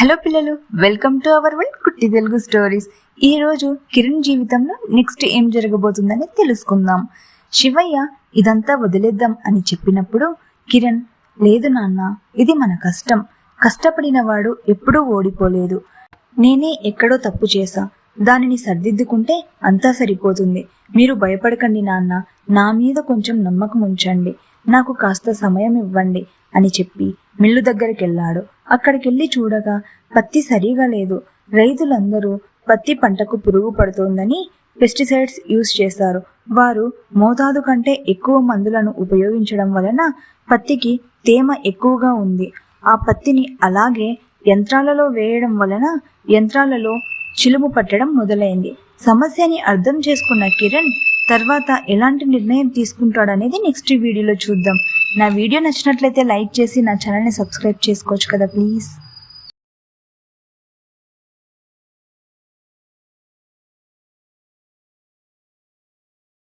Hello పిల్లలు welcome to our world కుట్టి Telugu stories. ఈ రోజు కిరణ్ జీవితంలో నెక్స్ట్ ఏం జరగబోతుందని తెలుసుకుందాం. శివయ్య ఇదంతా వదిలేద్దాం అని చెప్పినప్పుడు కిరణ్ లేదు నాన్న ఇది మన కష్టం. కష్టపడిన వాడు ఎప్పుడూ ఓడిపోలేదు. నేనే ఎక్కడో తప్పు చేశా. దానిని సర్దిద్దుకుంటే అంతా సరిపోతుంది. మీరు భయపడకండి నాన్న. నా మీద కొంచెం నమ్మకం ఉంచండి. నాకు కాస్త సమయం ఇవ్వండి అని చెప్పి మిల్లు దగ్గరికి వెళ్ళాడు అక్కడికెళ్ళి చూడగా పత్తి సరిగా లేదు. రైతులందరూ పత్తి పంటకు పురుగు పడుతోందని పెస్టిసైడ్స్ యూజ్ చేస్తారు. వారు మోతాదు కంటే ఎక్కువ మందులను ఉపయోగించడం వలన పత్తికి తేమ ఎక్కువగా ఉంది. ఆ పత్తిని అలాగే యంత్రాలలో వేయడం వలన యంత్రాలలో చిలుము పట్టడం మొదలైంది. సమస్యని అర్థం చేసుకున్న కిరణ్ తర్వాత ఎలాంటి నిర్ణయం తీసుకుంటాడనేది నెక్స్ట్ వీడియోలో చూద్దాం. నా వీడియో నచ్చినట్లయితే లైక్ చేసి నా ఛానల్ని సబ్స్క్రైబ్ చేసుకోవచ్చు కదా ప్లీజ్